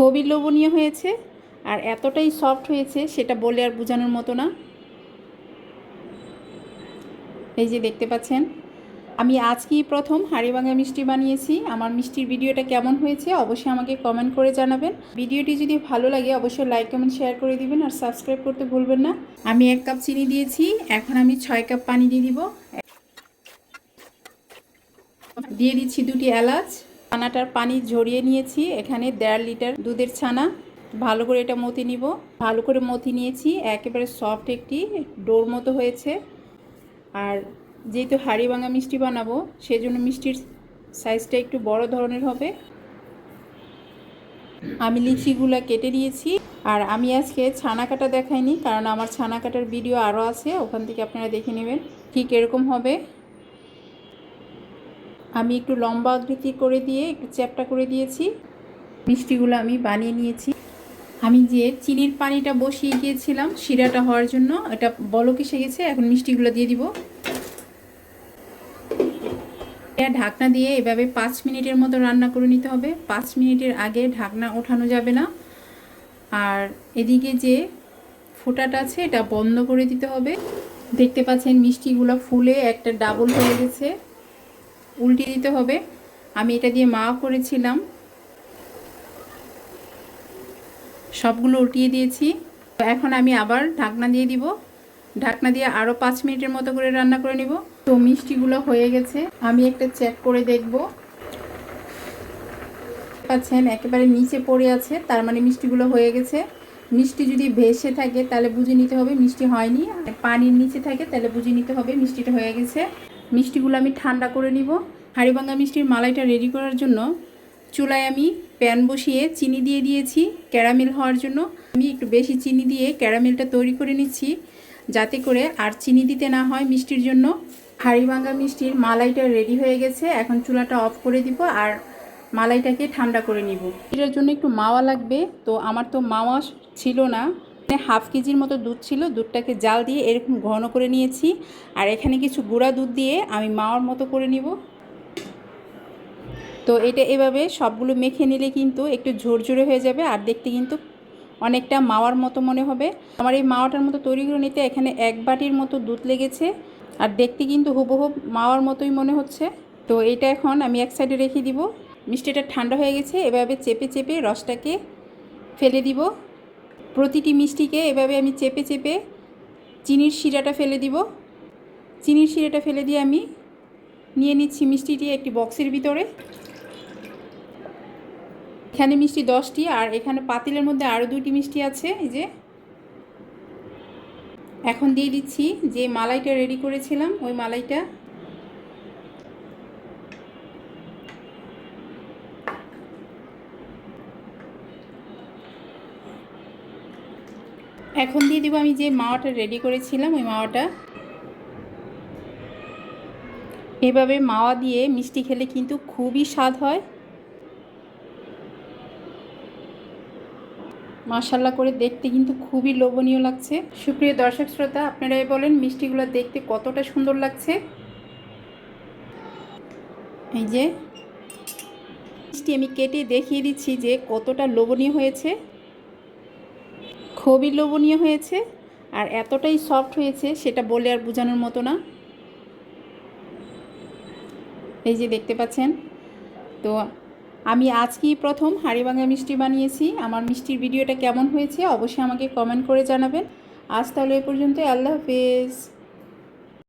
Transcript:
খুবই লোভনীয় হয়েছে আর এতটাই সফট হয়েছে সেটা বলে আর বোঝানোর মতো না। এই যে দেখতে পাচ্ছেন, আমি আজকেই প্রথম হাড়িভাঙা মিষ্টি বানিয়েছি। আমার মিষ্টির ভিডিওটা কেমন হয়েছে অবশ্যই আমাকে কমেন্ট করে জানাবেন। ভিডিওটি যদি ভালো লাগে অবশ্যই লাইক কমেন্ট শেয়ার করে দিবেন আর সাবস্ক্রাইব করতে ভুলবেন না। আমি এক কাপ চিনি দিয়েছি, এখন আমি ছয় কাপ পানি দিয়ে দিব। দিয়ে দিচ্ছি দুটি এলাচ। ছানাটার পানি ঝরিয়ে নিয়েছি, এখানে দেড় লিটার দুধের ছানা। ভালো করে এটা মতি নিব। ভালো করে মতি নিয়েছি, একেবারে সফট একটি ডোর মতো হয়েছে। আর যেহেতু হাড়ি ভাঙা মিষ্টি বানাবো, সেজন্য মিষ্টির সাইজটা একটু বড় ধরনের হবে। আমি লিচিগুলো কেটে নিয়েছি, আর আমি আজকে ছানা কাটা দেখাইনি, কারণ আমার ছানা কাটার ভিডিও আরও আছে, ওখান থেকে আপনারা দেখে নেবেন, ঠিক এরকম হবে। আমি একটু লম্বা আকৃতি করে দিয়ে, একটু চ্যাপটা করে দিয়েছি। মিষ্টিগুলো আমি বানিয়ে নিয়েছি। আমি যে চিনির পানিটা বসিয়ে গিয়েছিলাম শিরাটা হওয়ার জন্য, এটা বলক এসে গেছে, এখন মিষ্টিগুলো দিয়ে দিব। এটা ঢাকনা দিয়ে এভাবে পাঁচ মিনিটের মতো রান্না করে নিতে হবে। পাঁচ মিনিটের আগে ঢাকনা ওঠানো যাবে না। আর এদিকে যে ফোটাটা আছে, এটা বন্ধ করে দিতে হবে। দেখতে পাচ্ছেন মিষ্টিগুলো ফুলে একটা ডাবল হয়ে গেছে। উল্টে দিতে হবে। আমি এটা দিয়ে মা করেছিলাম। সবগুলো উল্টিয়ে দিয়েছি। তো এখন আমি আবার ঢাকনা দিয়ে দিব। ঢাকনা দিয়ে আরও পাঁচ মিনিটের মতো করে রান্না করে নিব। তো মিষ্টিগুলো হয়ে গেছে। আমি একটা চেক করে দেখব। পাচ্ছেন, একেবারে নিচে পড়ে আছে। তার মানে মিষ্টিগুলো হয়ে গেছে। মিষ্টি যদি ভেসে থাকে, তাহলে বুঝে নিতে হবে মিষ্টি হয়নি। আর পানির নিচে থাকে, তাহলে বুঝে নিতে হবে মিষ্টিটা হয়ে গেছে। মিষ্টিগুলো আমি ঠান্ডা করে নিব। হাড়িভাঙ্গা মিষ্টির মালাইটা রেডি করার জন্য চুলায় আমি প্যান বসিয়ে চিনি দিয়ে দিয়েছি ক্যারামেল হওয়ার জন্য। আমি একটু বেশি চিনি দিয়ে ক্যারামেলটা তৈরি করে নিচ্ছি, যাতে করে আর চিনি দিতে না হয় মিষ্টির জন্য। হাড়িভাঙ্গা মিষ্টির মালাইটা রেডি হয়ে গেছে। এখন চুলাটা অফ করে দিব। আর মালাইটাকে ঠান্ডা করে নিব। এটার জন্য একটু মাওয়া লাগবে, তো আমার তো মাওয়া ছিল না। হাফ কেজির মতো দুধ ছিল, দুধটাকে জাল দিয়ে এরকম ঘন করে নিয়েছি। আর এখানে কিছু গুঁড়া দুধ দিয়ে আমি মাওয়ার মতো করে নিব। তো এটা এভাবে সবগুলো মেখে নিলে কিন্তু একটু ঝরঝরে হয়ে যাবে, আর দেখতে কিন্তু অনেকটা মাওয়ার মতো মনে হবে। আমার এই মাওয়াটার মতো তৈরি করে নিতে এখানে এক বাটির মতো দুধ লেগেছে, আর দেখতে কিন্তু হুবহু মাওয়ার মতোই মনে হচ্ছে। তো এটা এখন আমি এক সাইডে রেখে দিব। মিষ্টিটা ঠান্ডা হয়ে গেছে, এভাবে চেপে চেপে রসটাকে ফেলে দিব। প্রতিটি মিষ্টিকে এভাবে আমি চেপে চেপে চিনির শিরাটা ফেলে দিব। চিনির শিরাটা ফেলে দিয়ে আমি নিয়ে নিচ্ছি মিষ্টিটি একটি বক্সের ভিতরে। এখানে মিষ্টি দশটি আর এখানে পাতিলের মধ্যে আরও দুটি মিষ্টি আছে, এই যে। এখন দিয়ে দিচ্ছি যে মালাইটা রেডি করেছিলাম, ওই মালাইটা এখন দিয়ে দিব আমি যে মাওয়াটা রেডি করেছিলাম, ওই মাওয়াটা। এভাবে মাওয়া দিয়ে মিষ্টি খেলে কিন্তু খুবই স্বাদ হয়। মাশাল্লাহ করে দেখতে কিন্তু খুবই লোভনীয় লাগছে। সুপ্রিয় দর্শক শ্রোতা আপনারাই বলেন মিষ্টিগুলো দেখতে কতটা সুন্দর লাগছে? এই যে, মিষ্টি আমি কেটে দেখিয়ে দিচ্ছি যে কতটা লোভনীয় হয়েছে। খুবই লোভনীয় হয়েছে আর এতটাই সফট হয়েছে সেটা বলে আর বোঝানোর মতো না। এই যে দেখতে পাচ্ছেন, তো আমি আজকেই প্রথম হাড়িভাঙা মিষ্টি বানিয়েছি। আমার মিষ্টির ভিডিওটা কেমন হয়েছে অবশ্যই আমাকে কমেন্ট করে জানাবেন। আজ তাহলে এ পর্যন্ত আল্লাহ হাফেজ।